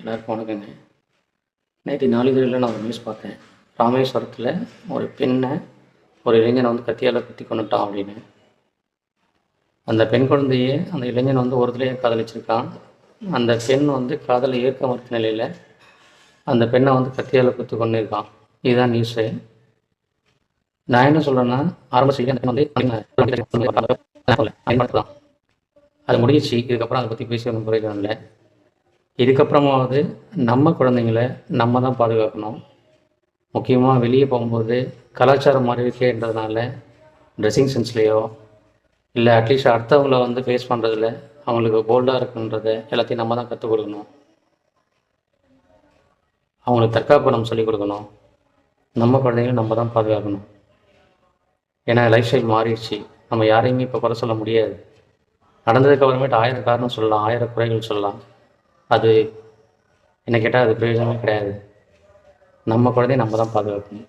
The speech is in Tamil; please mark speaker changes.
Speaker 1: எல்லாருக்கும் வணக்கங்க. நேற்று நாளிதழில் நான் ஒரு நியூஸ் பார்த்தேன். ராமேஸ்வரத்தில் ஒரு பெண்ணை ஒரு இளைஞனை வந்து கத்தியால் குத்தி கொண்டுட்டான் அப்படின்னு. அந்த பெண் குழந்தையே அந்த இளைஞன் வந்து ஒருத்தலையே காதலிச்சிருக்கான். அந்த பெண் வந்து காதலை ஏற்க மறுத்த நிலையில் அந்த பெண்ணை வந்து கத்தியால் குத்தி கொண்டு இருக்கான் இதுதான் நியூஸு நான் என்ன சொல்கிறேன்னா ஆரம்ப செய்தி வந்து அது முடிஞ்சிச்சு. இதுக்கப்புறம் அதை பற்றி பேசி ஒன்றும் பிரயோஜனம் இதுக்கப்புறமாவது நம்ம குழந்தைங்கள நம்ம தான் பாதுகாக்கணும். முக்கியமாக வெளியே போகும்போது கலாச்சாரம் மாறி இருக்கேன்றதுனால ட்ரெஸ்ஸிங் சென்ஸ்லேயோ இல்லை அட்லீஸ்ட் அடுத்தவங்கள வந்து ஃபேஸ் பண்ணுறதுல அவங்களுக்கு போல்டாக இருக்குன்றத எல்லாத்தையும் நம்ம தான் கற்றுக் கொடுக்கணும். அவங்களுக்கு தற்காப்பு நம்ம சொல்லிக் கொடுக்கணும். நம்ம குழந்தைங்கள நம்ம தான் பாதுகாக்கணும். ஏன்னா லைஃப் ஸ்டைல் மாறிடுச்சு. நம்ம யாரையுமே இப்போ குறை சொல்ல முடியாது. நடந்ததுக்கு அப்புறமேட்டு ஆயிரம் காரணம் சொல்லலாம் ஆயிரம் குறைகள் சொல்லலாம். அது என்ன கேட்டால் அது பிரயோஜனமே கிடையாது. நம்ம குழந்தைய நம்ம தான் பாதுகாக்கணும்.